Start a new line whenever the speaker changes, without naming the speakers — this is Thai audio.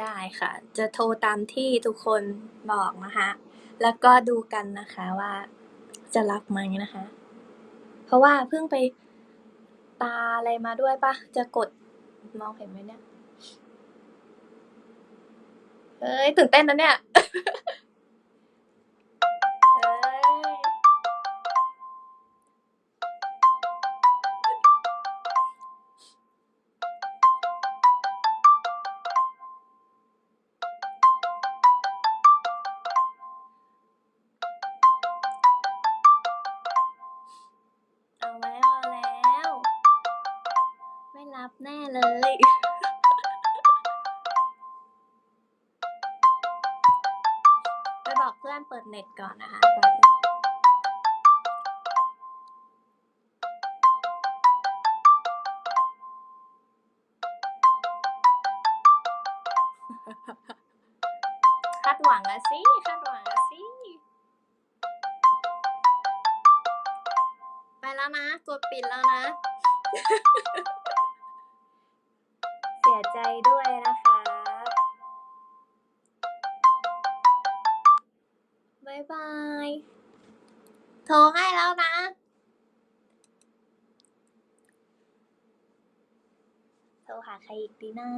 ได้ค่ะ จะโทรตามที่ทุกคนบอกนะคะ แล้วก็ดูกันนะคะว่าจะรับไหมนะคะ เพราะว่าเพิ่งไปตาอะไรมาด้วยปะจะกดมองเห็นไหมเนี่ย เอ้ยตื่นเต้นนะเนี่ย แน่เลย ไปบอกเพื่อนเปิดเน็ตก่อนนะคะคาดหวังอะสิคาดหวังอะสิ ไปแล้วนะ กดปิดแล้วนะ ใจด้วยนะคะบายบาย โทรให้แล้วนะ โทรหาใครอีกดีนะ